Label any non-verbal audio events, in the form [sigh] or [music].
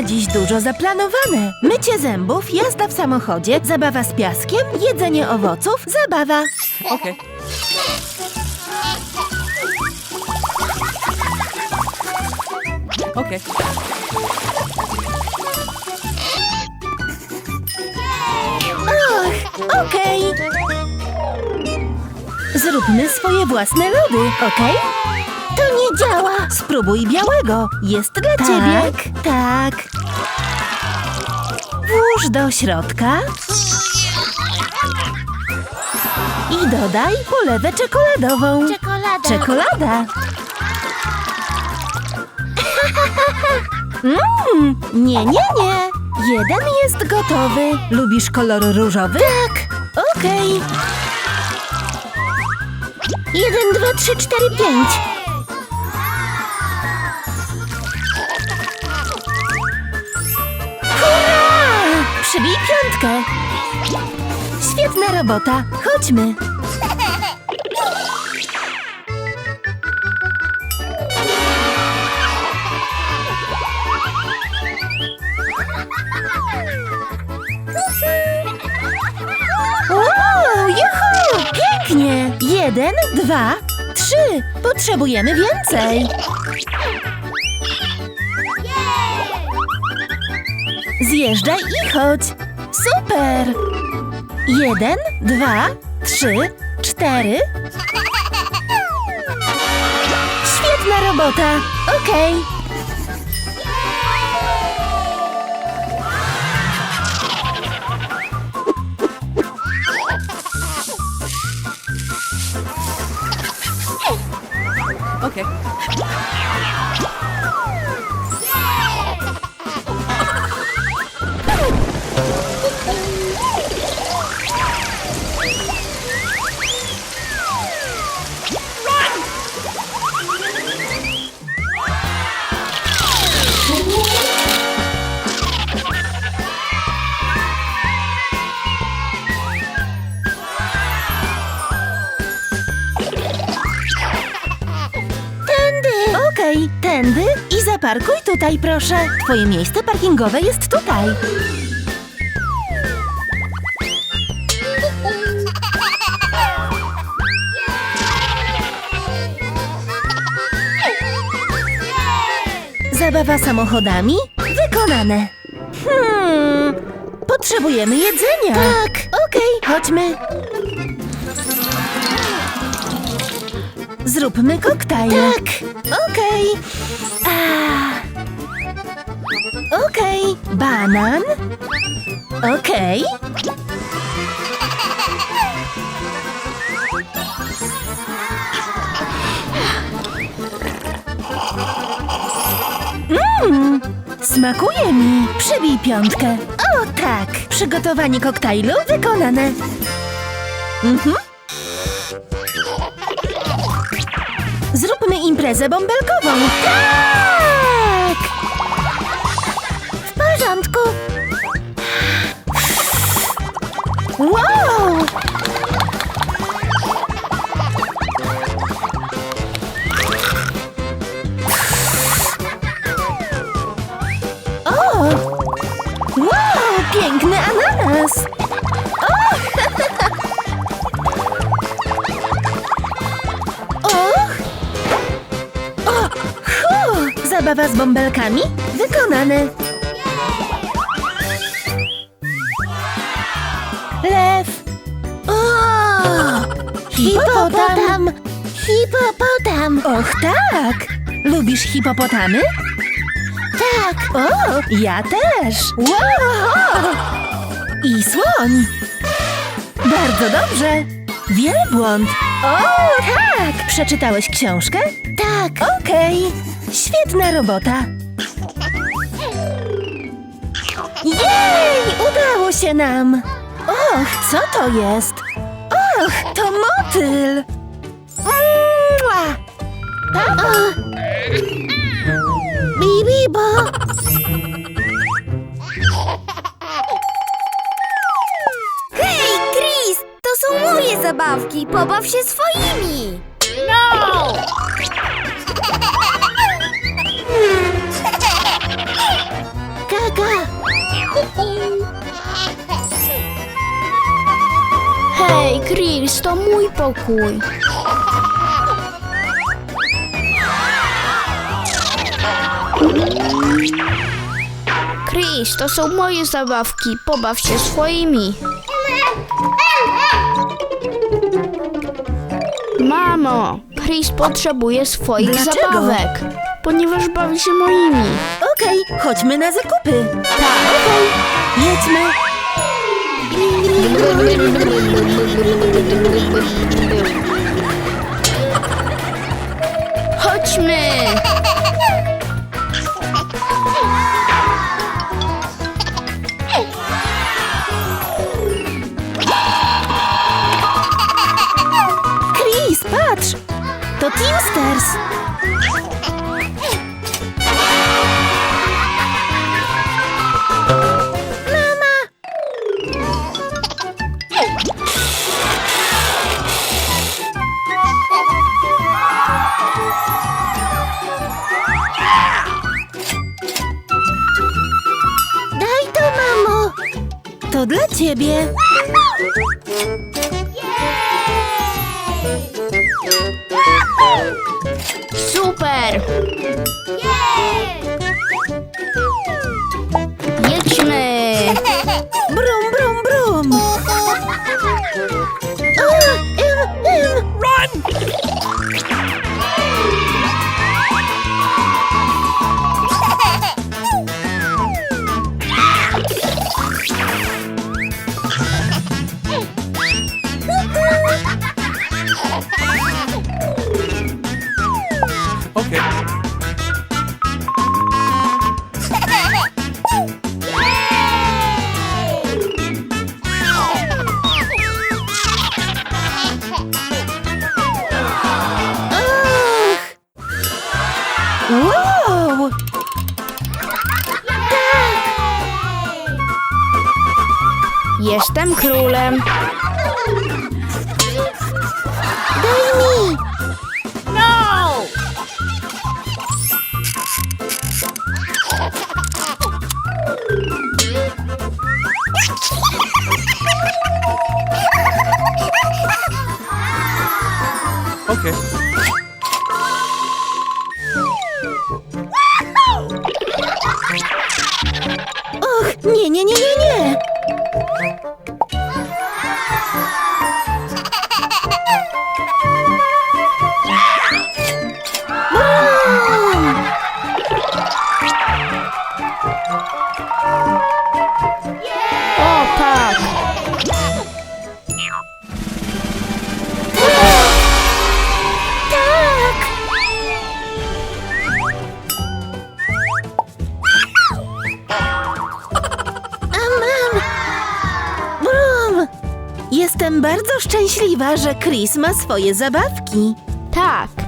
Na dziś dużo zaplanowane. Mycie zębów, jazda w samochodzie, zabawa z piaskiem, jedzenie owoców, zabawa. Okay. Okay. Och, okej. Zróbmy swoje własne lody, okej? Nie działa. Spróbuj białego. Jest dla ciebie. Tak. Włóż do środka. I dodaj polewę czekoladową. Czekolada. Czekolada. Mmm, [laughs] nie, nie, nie. Jeden jest gotowy. Lubisz kolor różowy? Tak. Okej. Jeden, dwa, trzy, cztery, pięć. Przybij piątkę. Świetna robota. Chodźmy. Wow, juhu! Pięknie! Jeden, dwa, trzy. Potrzebujemy więcej. Zjeżdżaj i chodź. Super! Jeden, dwa, trzy, cztery. Świetna robota. Okej. Okay. Tędy! I zaparkuj tutaj, proszę. Twoje miejsce parkingowe jest tutaj. Zabawa samochodami? Wykonane. Hmm, potrzebujemy jedzenia. Tak. Okej, chodźmy. Zróbmy koktajl. Tak. Okej. A. Okej. Banan. Okej. Mmm, smakuje mi. Przybij piątkę. O tak. Przygotowanie koktajlu wykonane. Mhm. Imprezę bąbelkową. Tak! W porządku. Wow! Zabawa z bąbelkami? Wykonane! Lew! O! Hipopotam! Hipopotam! Och tak! Lubisz hipopotamy? Tak! O! Ja też! Wow! I słoń! Bardzo dobrze! Wielbłąd! O, tak! Przeczytałeś książkę? Tak. Okej. Świetna robota. Jej! Udało się nam! Och, co to jest? Och, to motyl! Zabawki. Pobaw się swoimi. No! [laughs] uwaga! Hej, Chris, to mój pokój. Chris, to są moje zabawki. Pobaw się swoimi. Mamo, Chris potrzebuje swoich Dlaczego? zabawek, ponieważ bawi się moimi. Okej, chodźmy na zakupy. Tak. Okej, jedźmy. Chodźmy! [laughs] To dla ciebie. Super! Jestem królem. Daj mi! Okay. Bardzo szczęśliwa, że Chris ma swoje zabawki. Tak!